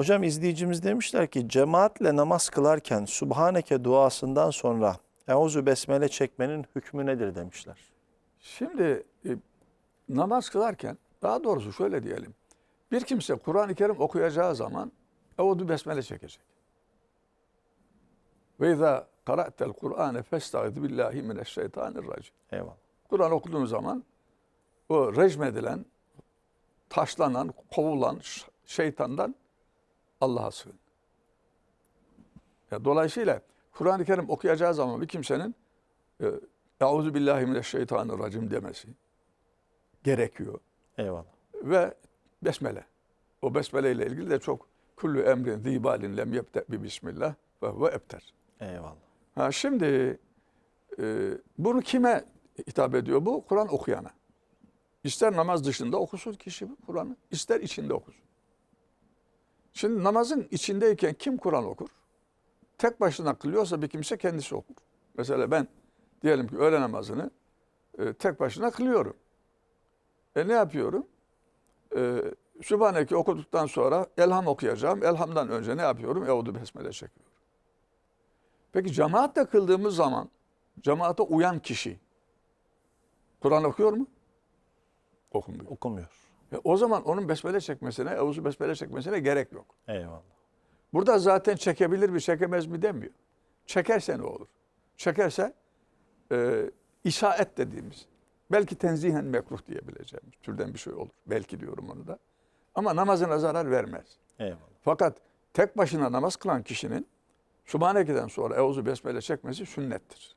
Hocam izleyicimiz demişler ki cemaatle namaz kılarken Subhaneke duasından sonra Euzu Besmele çekmenin hükmü nedir demişler. Şimdi e, namaz kılarken daha doğrusu şöyle diyelim. Bir kimse Kur'an-ı Kerim okuyacağı zaman Eûzü Besmele çekecek. Ve izâ kara'tel Kur'ane festaiz billahi mineşşeytanirracim. Eyvallah. Kur'an okuduğun zaman o rejim edilen, taşlanan, kovulan şeytandan Allah'a sığın. Ya dolayısıyla Kur'an-ı Kerim okuyacağı zaman bir kimsenin Euzu billahi mineşşeytanirracim demesi gerekiyor. Eyvallah. Ve besmele. O besmele ile ilgili de çok kullu emrin zibalin lem yebte bi bismillah ve huve ebter. Eyvallah. Ha şimdi e, bunu kime hitap ediyor bu? Kur'an okuyana. İster namaz dışında okusun kişi Kur'an'ı, ister içinde okusun. Şimdi namazın içindeyken kim Kur'an okur? Tek başına kılıyorsa bir kimse kendisi okur. Mesela ben diyelim ki öğle namazını e, tek başına kılıyorum. E ne yapıyorum? E, Sübhaneke okuduktan sonra elham okuyacağım. Elhamdan önce ne yapıyorum? Eûzü besmele çekiyorum. Peki cemaatle kıldığımız zaman cemaate uyan kişi Kur'an okuyor mu? Okumuyor. Okumuyor. E, o zaman onun besmele çekmesine, Eûzü besmele çekmesine gerek yok. Eyvallah. Burada zaten çekebilir mi, çekemez mi demiyor. Çekerse ne olur? Çekerse e, isaet dediğimiz, belki tenzihen mekruh diyebileceğimiz türden bir şey olur. Belki diyorum onu da. Ama namazına zarar vermez. Eyvallah. Fakat tek başına namaz kılan kişinin Subhaneke'den sonra Eûzü Besmele çekmesi sünnettir.